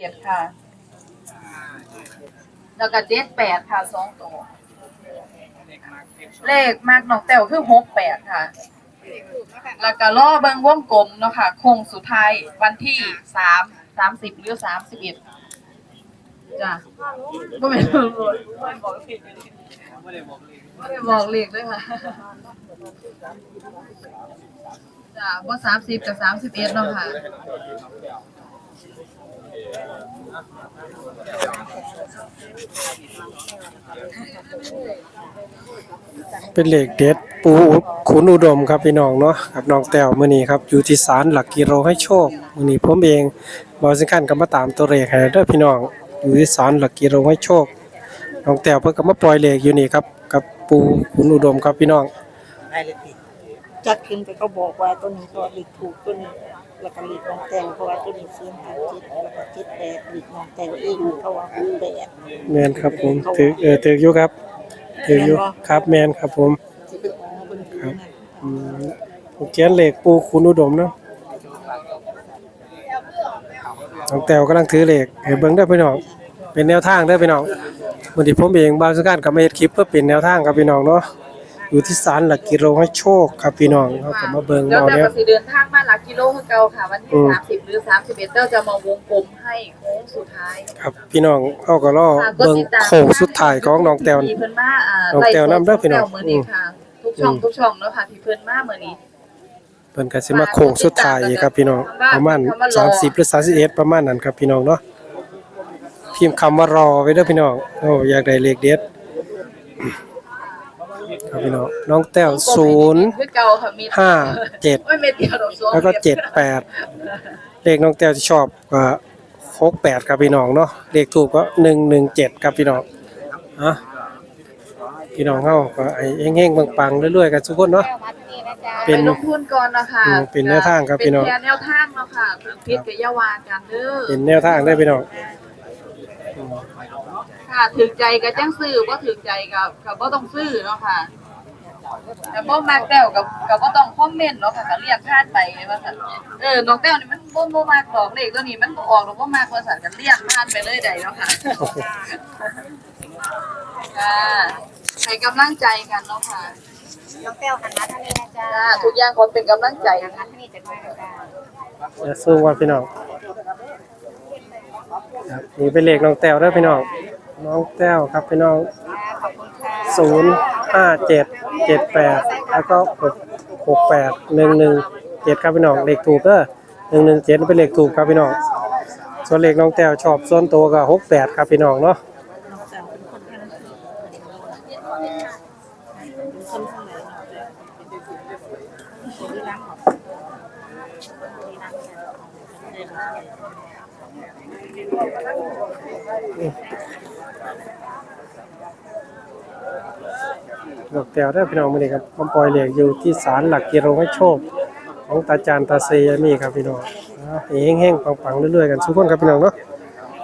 จ็ดค่ะ แล้วก็เจ็ดแปดค่ะสองตัวเลขมากน้องแต้วคือหกแปดค่ะ แล้วก็ล่อเบิงวงกลมเนาะค่ะคงสุดท้ายวันที่สามสามสิบหรือสามสิบเอ็ดจ้ะก็ไม่รู้ไม่บอกผิดไม่ได้บอกเลขด้วยค่ะจ้ะว่าสามสิบกับสามสิบเอ็ดเนาะค่ะ เป็นเหล็กเด็ดปูขุนอุดมครับพี่น้องเนาะกับน้องแต้วมื้อนี้ครับอยู่ที่ศาลหลักกิโลให้โชคมื้อนี้ผมเองบ่สิคันก็มาตามตัวเลขให้เด้อพี่น้องอยู่ที่ศาลหลักกิโลให้โชคน้องแต้วเพิ่นก็มาปล่อยเลขอยู่นี่ครับกับปูขุนอุดมครับพี่น้อง จัดขึ้นไปก็บอกว่าตัวนี้ก็หลีกถูกตัวนี้แล้วก็หลีกน้องแตงเพราะว่าตัวนี้ซื้อหาจิตแล้วก็จิตแปดหลีกน้องแตงเองเขาว่าหกแปดแม่นครับผมถือเออถืออยู่ครับถืออยู่ครับแม่นครับผมที่เป็นของบนถือนั่นอืมผมเขียนเลขปูขุนอุดมเนาะน้องแต้วกำลังถือเลขให้เบิ่งเด้อพี่น้องเป็นแนวทางเด้อพี่น้องวันนี้ผมเองบางสการกับมาเฮ็ดคลิปเพื่อเป็นแนวทางครับพี่น้องเนาะ อยู่ที่ศาลหลักกิโลให้โชคครับพี่น้องเขาก็มาเบิ่งแล้วเอาแต่เนี่ยก็สิเดินทางมาหลักกิโลคือเก่าค่ะ วันที่อืมสามสิบหรือสามสิบเอ็ดเจ้าจะมาวงกลมให้โค้งสุดท้าย ครับพี่น้องเขาก็รอค่ะก็เบิ่งติดตามโค้งสุดท้ายของน้องแต้วที่เพิ่นมาอ่าน้องแต้วนำเด้อพี่น้องไล่โค้มื้อนี้ค่ะทุกช่องอืมทุกช่องเนาะค่ะที่เพิ่นมามื้อนี้เพิ่นก็สิมาโค้งสุดท้ายครับพี่น้องประมาณ30หรือ31ประมาณนั้นครับพี่น้องเนาะพิมพ์คำว่ารอไว้เด้อพี่น้องโอ้อยากได้เลขเด็ด ครับพี่น้องน้องแต้วศูนย์คือเก่าค่ะมีห้าเจ็ดโอ้ยเม็ดเดียวดอกสองแล้วก็ม็เจ็ดแปดเลขน้องแต้วที่ชอบก็หกแปดครับพี่น้องเนาะเลขถูกก็หนึ่งหนึ่งเจ็ดครับพี่น้องอะพี่น้องเฮาก็ไอ้เฮงๆปังๆเรื่อยๆกันทุกคนเนาะเป็นไปลงทุนก่อนนะคะอืมเป็นแนวทางครับพี่น้องเป็นแนวทางเนาะค่ะพิษกับยาวากันเด้อเป็นแนวทางได้อพี่น้องค่ะถึกใจกับจังซื้อบ่ถึกใจกับกับบ่ต้องซื้อเนาะค่ะ แต่บ่มักแต้วกับกับบ่ต้องคอมเมนต์เนาะค่ะก็เรียกคาดไปว่าซั่นเออน้องแต้วนี่มันบ่บ่มักดอกเลขตัวนี้มันบ่ออกดอกบ่มักว่าซั่นก็เรียกผ่านไปเลยได้เนาะค่ะค่ะให้กำลังใจกันเนาะค่ะน้องแต้วหันมาทางนี้นะจ๊ะจ้าทุกอย่างคนเป็นกำลังใจหันมาทางนี้จะมาจ้าจะสู้ว่าพี่น้องครับนี่เป็นเลขน้องแต้วเด้อพี่น้อง น้องแต้วครับพี่น้องขอบคุณค่ะศูนย์ ห้าเจ็ดเจ็ดแปดแล้วก็หกหกแปดหนึ่งหนึ่งเจ็ดครับพี่น้องเลขถูกเด้อหนึ่งหนึ่งเจ็ดเป็นเลขถูกครับพี่น้องส่วนเลขน้องแต้วชอบส่วนตัวก็หกแปดครับพี่น้องเนาะ ดอกแต้วเด้พี่น้องมื้อนี้ครับผมปล่อยเหลขอยู่ที่ศาลหลักกิโลให้โชค ของตาจารย์ตาเซยามีครับพี่น้องอ่าเฮงปังๆเรื่อยๆกันทุกคนครับพี่น้องเนาะ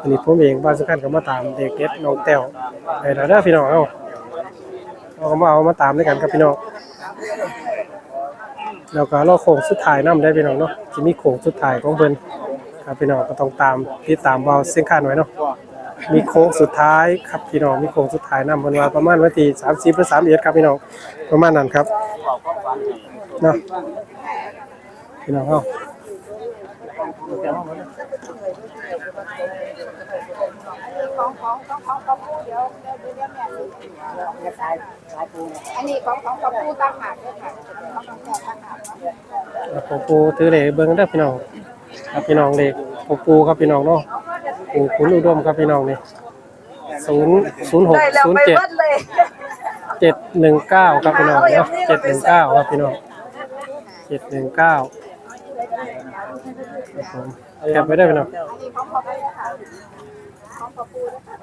อันนี้ผมเองบ้านสำคัญก็มาตามเด็กเด็ดน้องแต้วไปแล้วเด้อพี่น้องเอาเอามาเอามาตามด้วยกันครับพี่น้องแล้วก็รอโค้งสุดท้ายนํได้พี่น้องเนาะสิมีโค้งสุดท้ายของเพิ่นครับพี่น้องก็ต้องตามติดตามเบาเส้นคานไว้เนาะ มีโค้งสุดท้ายครับพี่น้องมีโค้งสุดท้ายนํเพิ่นวาประมาณวันที่30หรือ31ครับพี่น้องประมาณนั้นครับเนาะพี่น้องเฮาของของของของกระปูเดี๋ยวเดี๋ยวเดี๋ยวแม่ดูอันนี้ของของกระปูตั้งหากด้วยค่ะของของแม่ตั้งหากครับผมปูถือเลขเบิ่งเด้พี่น้องครับพี่น้องเลขผมปูครับพี่น้องเนาะ ปูคุณอุดมครับพี่น้องนี่ศูนย์ศูนย์หกได้แล้วศูนย์ไปเจ็ดเบิดเลยเจ็ดหนึ่งเก้าครับพี่น้องเนาะเจ็ดหนึ่งเก้าครับพี่น้องเจ็ดหนึ่งเก้าครับผมแคปไว้ได้อพี่น้องอันนี้ของของแม่ค่ะของกระปูนะคะ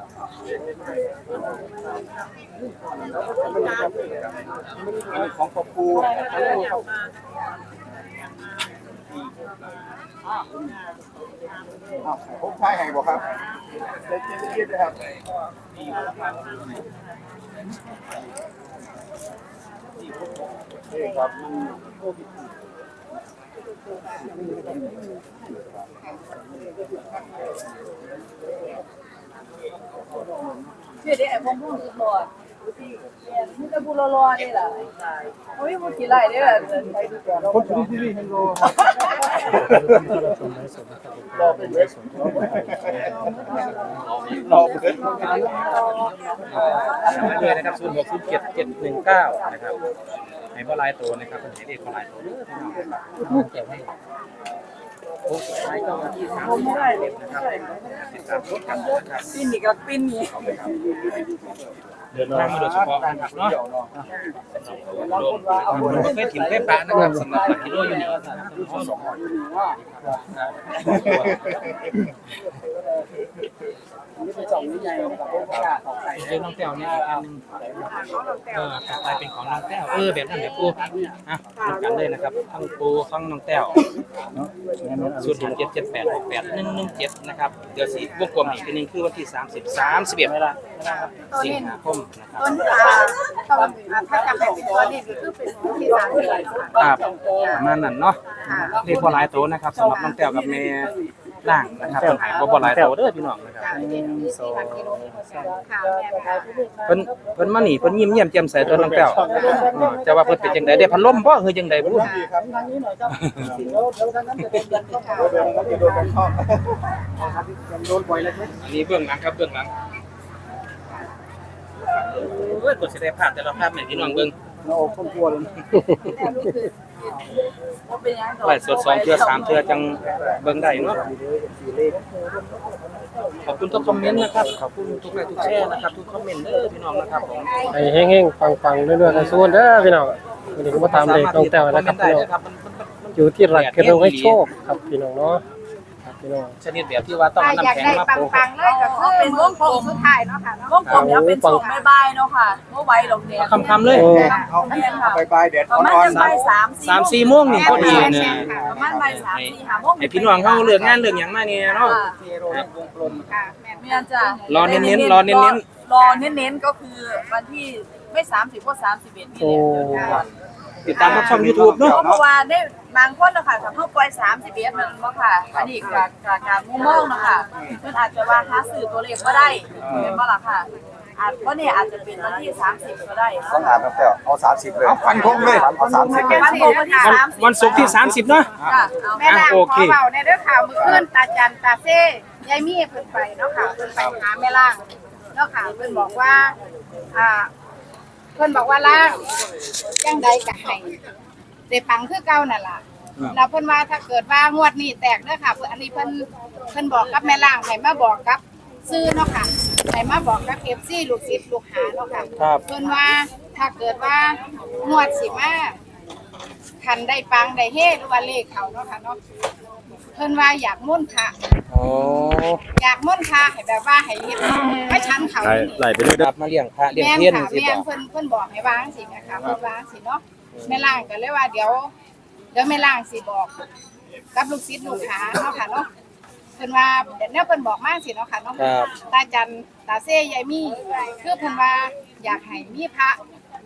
ของปะปู ผมใช่ไงบอกครับเจ๊เจ๊นะครับนี่ครับเชื่อได้ไอ้พงพงคือพอ มันจะบูรอๆนี่แหละโอ้ยมันกี่ไรเนี่ยไปดูก่อนคนที่ที่นี่เห็นโลรอไปเวสรอไปเวสเลยนะครับศูนย์หกศูนย์เจ็ดเจ็ดหนึ่งเก้านะครับให้บ่หลายตัวนะครับเป็นให้เด็กบ่หลายตัวเด้อพี่น้องเก็บให้โอ้สุดท้ายก็วันที่สามสิบเด็กนะครับติดตามชมกันนะครับปิ้นนี่ก็ปิ้นนี่ เดินทางมาโดยเฉพาะนะครับเนาะรวมนะครับเฟซถิ่มเฟซปะนะครับสำหรับกิโลอยู่นี่ ก็สองร้อยเรื่องน้องแต้วนี่อีกอันหนึงเออกลับไปเป็นของน้องแต้วเออแบบนั้นแบบปูอะเหมือนกันเลยนะครับทั้งปูทั้งน้องแต้วศูนย์หกเจ็ดเจ็ดแปดหกแปดหนึ่งหนึ่งเจ็ดนะครับเดี๋ยวสีวงกลมอีกทีหนึงคือวันที่สามสิบสามสิบเอ็ดสิงหาคมนะครับต้นอ่าต้นอ่าถ้าจำเป็นตัวนี้คือเป็นที่สามสิบครับประมาณนั้นเนาะเรียกว่าหลายโตนะครับสำหรับน้องแต้วกับแม่ ล่างนะครับปัญหาบ่บ่หลายโตเด้อพี่น้องนะครับค่ะสองค่ะแม่ค่ะเพิ่นเพิ่นมานี่เพิ่นยิ้มเยี่ยมแจ่มใสตัวน้องแต้วอืมจะว่าเพิ่นเป็นจังไดได้พัดลมบ่คือจังไดบ่รู้โดนกันเข้าอันนี้เบื้องหลังครับเบื้องหลังโอ้ยกดสิได้ภาพแต่ละภาพแม่พี่น้องเบิ่งเราคนกลัวเลย ไลฟ์สดสองเทื่อสามเทื่อจังเบิ่งได้เนาะขอบคุณทุกคอมเมนต์นะครับ ขอบคุณทุกไลค์ทุกแชร์นะครับ ทุกคอมเมนต์เด้อพี่น้องนะครับผมให้แห้งๆปังๆเรื่อยๆกันสู้เด้อพี่น้องวันนี้ก็มาตามเลขน้องแต้วนะครับพี่น้องครับมันมันมันมันอยู่ที่หลักเกณฑ์ให้โชคครับพี่น้องเนาะครับ พี่น้องชนิดแบบที่ว่าต้องถ้าเอาอยากน้ำแข็งได้มาโปะปังๆเลยก็คือเป็นวงกลมสุดท้ายเนาะค่ะเนาะ วงกลมเนี่ยเป็นส่งไม่บายเนาะค่ะเมื่อไว้ดอกเนี่ยคำๆเลยโอ้ เอาไปไปเด็ดประมาณอ่อนจะบ่ายสามสามสี่โมงนี่พอดีเนี่ย ประมาณบ่ายสามสี่ห้าโมงให้พี่น้องเขาเลือกงานเลือกหยังมาเนี่ยเนาะค่ะแม่เมียนจ้ะรอเน้นๆรอเน้นรอเน้นๆก็คือวันที่ไม่สามสิบก็สามสิบเอ็ดนี่โอ้แหละ ติดตามรับช่อง YouTube เนาะ เพราะว่าได้บางคนนะคะถ้าเขาปล่อยสามสิบเอ็ดมันก็ค่ะ อันนี้กับกับการมุ่งมองนะคะเพื่อนอาจจะว่าหาสื่อตัวเลขก็ได้เป็นว่าล่ะค่ะอาจเพราะเนี่ยอาจจะเป็นวันที่สามสิบก็ได้ต้องหาแบบเอาสามสิบเลยเอาฟันทงเลย เอาสามสิบวันโกวันที่วันสามสิบวันศุกร์ที่ 30 เนาะจ้ะเอาแม่นางอะขโออเค เบาในเรื่องข่าวมือขึ้นตาจันตาเซ่ยายมี่เพิ่นไปเนาะค่ะเพิ่นไปหาแม่ล่างเนาะค่ะเพิ่นบอกว่าอ่า เพิ่นบอกว่าล่างจังใดก็ให้ได้ปังคือเก่านั่นล่ะแล้วเพิ่นว่าถ้าเกิดว่างวดนี้แตกเด้อค่ะเพิ่นอันนี้เพิ่นเพิ่นบอกกับแม่ล่างให้มาบอกกับซื้อเนาะค่ะให้มาบอกกับ FC ลูกศิษย์ลูกหาเนาะค่ะครับเพิ่นว่าถ้าเกิดว่างวดสิมาคันได้ปังได้เฮหรือว่าเลขเขาเนาะค่ะเนาะ เพิ่นว่าอยากมุ่นต์พระโอ้อยากมุ่นต์พระให้แบบว่าให้เฮ็ดให้ชั้นเขานี่ไหลไปเลยครับมาเลี้ยงพระเลี้ยงแม่นเทียนค่ะสิแม่บ่นเพิ่นเพิ่นบอกให้วางสินะคะเพิ่นวางสิเนาะแม่ล่างก็เลยว่าเดี๋ยวเดี๋ยวแม่ล่างสิบอก กับลูกศิษย์ลูกหาเนาะค่ะเนาะเพิ่นว่าเดี๋ยวแนวเพิ่นบอกมาสิเนาะค่ะเนาะครับตาจันตาเซ่ยายมี่คือเพิ่นว่าอยากให้มีพระ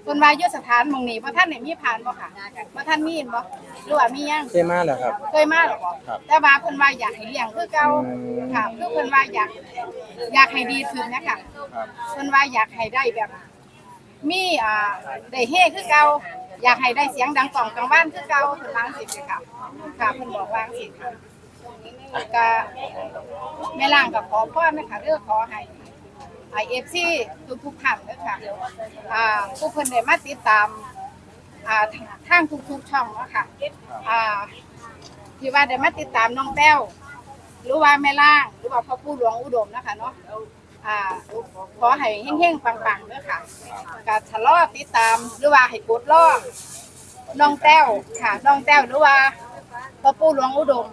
เพิ่นว่าอยู่สถานหม่องนี้บ่ท่านได้มีผ่านบ่ค่ะบ่ท่านมีเห็นบ่หรือว่ามียังเคยมาแล้วครับ เคยมาหรอบ่ครับแต่ว่าเพิ่นว่าอยากให้เลี้ยงคือเก่าอืม ค่ะคือเพิ่นว่าอยาก อยากให้ดีขึ้นนะคะเพิ่นว่าอยากให้ได้แบบ มีอ่าได้เฮคือเก่าอยากให้ได้เสียงดังกล่องกลางบ้านคือเก่าเพิ่นว่าจังซี่ค่ะค่ะเพิ่นบอกว่าจังซี่ค่ะก็แม่ล่างก็ขอพรนะคะเด้อขอให้ ไอเอฟซีทุกทุกท่านเด้อค่ะอ่าผู้เพิ่นได้มาติดตามอ่าทางทุกๆช่องเนาะค่ะอ่าที่ว่าได้มาติดตามน้องแต้วหรือว่าแม่ล่าง หรือว่าพ่อปู่หลวงอุดมนะคะเนาะอ่าขอให้เฮงๆปังๆเด้อค่ะก็ชะลอติดตามหรือว่าให้กดล้อน้องแต้วค่ะน้องแต้วหรือว่าพ่อปู่หลวงอุดม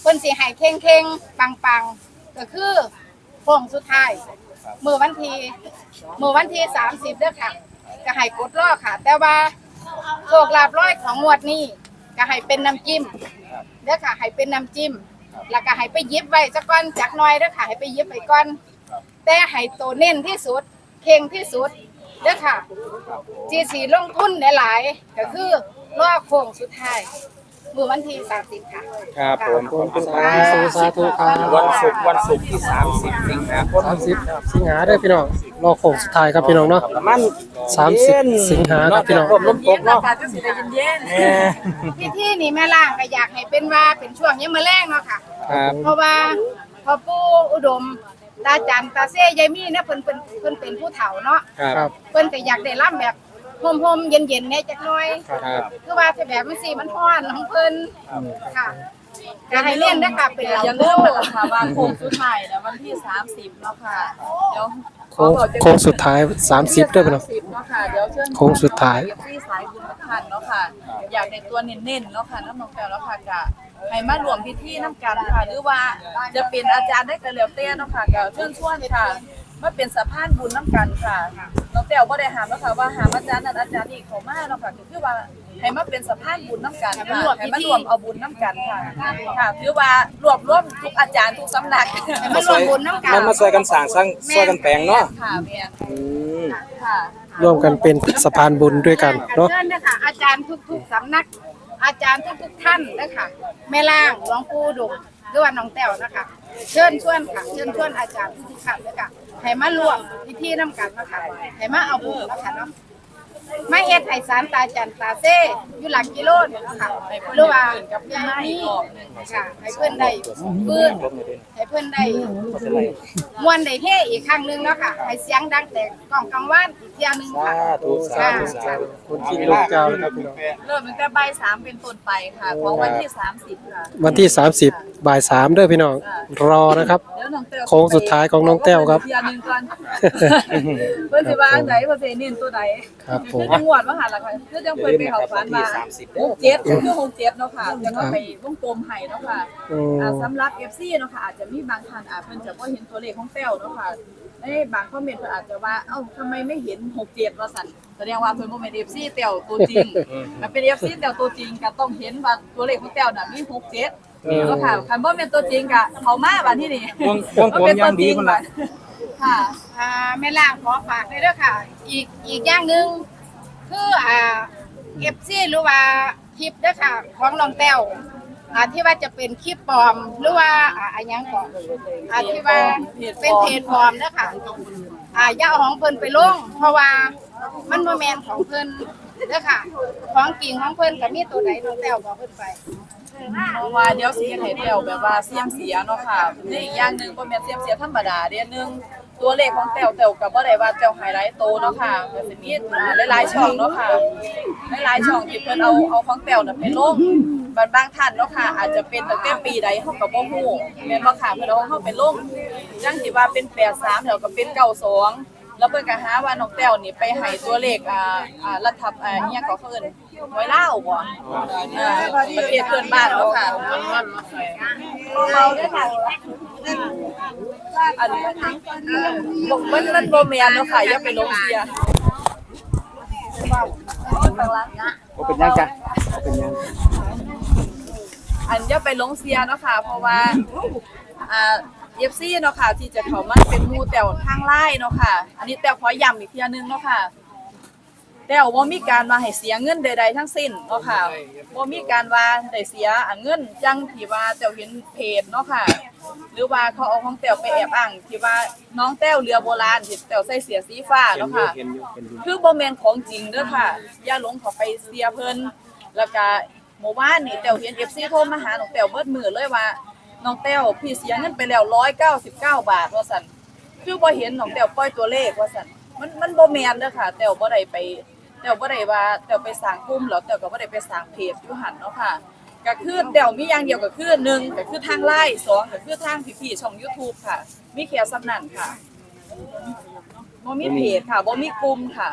เพิ่นสิให้เข่งๆปังๆก็คือโค้งสุดท้าย มือวันที่มือวันที่สามสิบเด้อค่ะก็ให้กดรอค่ะ แต่ว่าโชคลาภร้อยของงวดนี้ก็ให้เป็นน้ำจิ้มเด้อค่ะให้เป็นน้ำจิ้ม แล้วก็ให้ไปหยิบไว้จักก้อนจักหน้อยเด้อค่ะให้ไปหยิบไว้ก่อน แต่ให้ตัวเน้นที่สุดเข่งที่สุดเด้อค่ะจีสีลงทุนหลายๆก็คือรอโค้งสุดท้าย มือวันที่สามสิบค่ะ ครับผมขอบคุณครับสาธุครับวันศุกร์วันศุกร์ที่ 30 สิงหาคมสามสิบสิงหาเด้อพี่น้องรอโค้งสุดท้ายครับพี่น้องเนาะ ประมาณสามสิบสิงหาครับพี่น้องร่มลมตกเนาะอากาศจะสีเย็นแหม่พิธีนี่แม่ล่างก็อยากให้เป็นว่าเป็นช่วงยังมาแรงเนาะค่ะ ครับเพราะว่าพอปู่อุดม ตาจันตาเซ่ยายมีเนี่ยเพิ่นเป็นเพิ่นเป็นผู้เฒ่าเนาะ ครับ เพิ่นก็อยากได้ร่ำแบบ โฮมๆเย็นๆแหน่จักหน่อย ครับคือว่าถ้าแบบมันสิมันร้อนของเพิ่นค่ะก็ให้เล่นด้วยค่ะเป็นๆเราอย่าลืมนะคะว่าโค้งสุดท้ายนะวันที่ 30เนาะค่ะ เดี๋ยวโค้งโค้งสุดท้าย 30เด้อพี่น้อง30เนาะค่ะ เดี๋ยวเชิญโค้งสุดท้าย ที่สายบุญทุกท่านเนาะค่ะ อยากในตัวเน้นๆเนาะค่ะน้ำนองแก้วเนาะค่ะกะให้มารวมพิธีน้ำกันค่ะ หรือว่าจะเป็นอาจารย์ได้กระเหลียวเต้เนาะค่ะก็เชิญชวนค่ะมาเป็นสะพานบุญน้ำกันค่ะ น้องแต้วบ่ได้หามแล้วค่ะว่าหามอาจารย์นั้นอาจารย์นี่เขามาเนาะค่ะก็คือว่าให้มาเป็นสะพานบุญน้ำกันค่ะให้มารวมเอาบุญน้ำกันค่ะค่ะถือว่ารวบรวมทุกอาจารย์ทุกสำนักให้มันรวมบุญน้ำกันมันมาช่วยกันสร้างสร้างช่วยกันแปลงเนาะค่ะแม่นอืมค่ะร่วมกันเป็นสะพานบุญด้วยกันเนาะเชิญนะคะอาจารย์ทุกๆสำนัก อาจารย์ทุกๆท่านนะคะแม่ล่างหลวงปู่ดุหรือว่าน้องแต้วนะคะ เชิญชวนค่ะ เชิญชวนอาจารย์ทุกๆท่านเลยค่ะ ให้มาร่วมพิธีน้ำกันนะค่ะให้มาเอาบุญนะค่ะเนาะ มาเฮ็ดไห้สารตาจันตาเซ่อยู่หลักกิโลนี่เนาะค่ะหรือว่ากับยายนี่ค่ะให้เพื่อนได้เพื่อนให้เพื่อนได้มวนได้เฮอีกครั้งหนึงเนาะค่ะให้เสียงดังแต่กล่องกลางวันอีกเที่ยหนึงค่ะ ธุสาธุสาธุคนที่ลูกเจ้าเลยครับพี่น้องเริ่มตั้งแต่บ่ายสามเป็นต้นไปค่ะ ของวันที่30ค่ะ วันที่ 30บ่าย3เด้อพี่น้อง รอนะครับ เดี๋ยวน้องแต้วโค้งสุดท้ายของน้องแต้วครับเพียหนึงก่อนเพิ่นสิว่าอันไหนเพิ่นสิเน้นตัวใด ครับผมคือจังหวัดว่าหันล่ะค่ะคือจังเพิ่นไปเข้าฝันว่า67คือ67เนาะค่ะจังว่าไปวงกลมให้เนาะค่ะอืมอ่าสำหรับ FC เนาะค่ะอาจจะมีบางท่านอาจเพิ่นจะบ่เห็นตัวเลขของแต้วเนาะค่ะในบางคอมเมนต์เพิ่นอาจจะว่าเอ้าทำไมไม่เห็น67ว่าซั่นแสดงว่าเพิ่นบ่แม่น FC แต้วตัวจริงถ้าเป็น FC แต้วตัวจริงก็ต้องเห็นว่าตัวเลขของแต้วน่ะมี67เนาะค่ะคันบ่แม่นตัวจริงก็เขามาบัดที่นี่วงวงกลมยังดีคนละค่ะอ่าแม่ล่างขอฝากเลยเด้อค่ะ อีกอีกอย่างหนึ่ง คืออ่าเอฟซีหรือว่าคลิปเด้อค่ะ ของน้องแต้วอ่าที่ว่าจะเป็นคลิปปลอมหรือว่าอ่าอันยังก่อนอ่าที่ว่าเป็นเพจปลอมเด้อค่ะอ่าอย่าเอาของเพิ่นไปลงเพราะว่ามันบ่แม่นของเพิ่นเด้อค่ะ ของจริงของเพิ่นก็มีตัวไหนน้องแต้วบอกเพิ่นไป เพราะว่าเดี๋ยวสิให้แต้วแบบว่าเสียมเสียเนาะค่ะนี่อีกอย่างหนึงบ่แม่นเสียมเสียธรรมดาเด้อหนึง ตัวเลขของแต้วแต้วก็บ่ได้ว่าแต้วไฮไลท์โตเนาะค่ะก็สิมีหลายๆช่องเนาะค่ะหลายๆช่องที่เพิ่นเอาเอาของแต้วน่ะไปลงบางบางท่านเนาะค่ะ อาจจะเป็นตั้งแต่ปีใดเฮาก็บ่ฮู้แม่นบ่ค่ะเพิ่นเอาของเฮาไปลงจังสิว่าเป็น83แล้วก็เป็น92แล้วเพิ่นก็หาว่าน้องแต้วนี่ไปให้ตัวเลขอ่าอ่ารัฐบอ่าอีหยังก็เขาเอิ้น หวยลาวบ่อ่าประเทศเพื่อนบ้านเนาะค่ะเมาด้วยค่ะอันนี้บอกมันมันโบเมียนเนาะค่ะอย่าไปลงเสียโอ้เป็นยังจ้ะเป็นยังอันอย่าไปลงเสียเนาะค่ะ เพราะว่าอ่าเอฟซีเนาะค่ะ ที่จะเข้ามาเป็นหมู่แต้วทางไล่เนาะค่ะ อันนี้แต้วขอย้ำอีกเทียนึงเนาะค่ะ แต้วบ่มีการมาให้เสียเงินใดๆทั้งสิ้นเนาะค่ะบ่มีการว่าได้เสียอันเงินจังที่ว่าแต้วเห็นเพจเนาะค่ะ หรือว่าเขาเอาของแต้วไปแอบอ้างที่ว่าน้องแต้วเรือโบราณที่แต้วใส่เสียสีฟ้าเนาะค่ะเห็นอยู่เห็นอยู่คือบ่แม่นของจริงเด้อค่ะ อย่าหลงเข้าไปเสียเพิ่นแล้วก็หมู่บ้านนี่แต้วเห็น FC โทรมาหาน้องแต้วเบิดมื้อเลยว่าน้องแต้วพี่เสียเงินไปแล้ว199 บาทว่าซั่นคือบ่เห็นน้องแต้วปล่อยตัวเลขว่าซั่นมันมันบ่แม่นเด้อค่ะ แต้วบ่ได้ไป แต้วบ่ได้ว่าแต้วไปสร้างกลุ่มแล้วแต้วก็บ่ได้ไปสร้างเพจอยู่หันเนาะค่ะก็คือแต้วมีอย่างเดียวก็คือหนึ่งก็คือทาง LINE สองก็คือทางพี่ๆช่อง YouTube ค่ะ มีแค่สำนันค่ะบ่มีเพจค่ะบ่มีกลุ่มค่ะ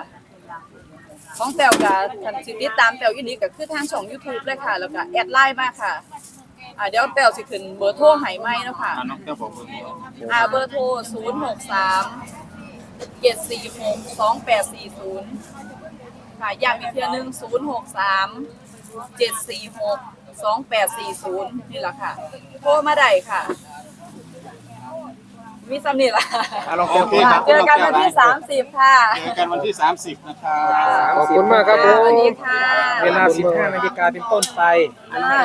ของแต้วกับคันสิติดตามแต้วอีนี้ก็คือทางช่อง YouTube เลยค่ะ แล้วก็แอดไลน์มาค่ะอ่าเดี๋ยวแต้วสิขึ้นเบอร์โทรให้ใหมเนาะค่ะอ่าเบอร์โทร063 746 2840 ค่ะย้ำอีกเทื่อหนึง063 746 2840นี่แหละค่ะโทรมาได้ค่ะคมีสำนีละอะลองแต้วโอเคครับ เจอกันวันที่สามสิบค่ะ เจอกันวันที่ 30 นะครับ ขอบคุณมากครับผสวัสมดีค่ะเวลา 15 นาฬิกาเป็นต้นไป อ่า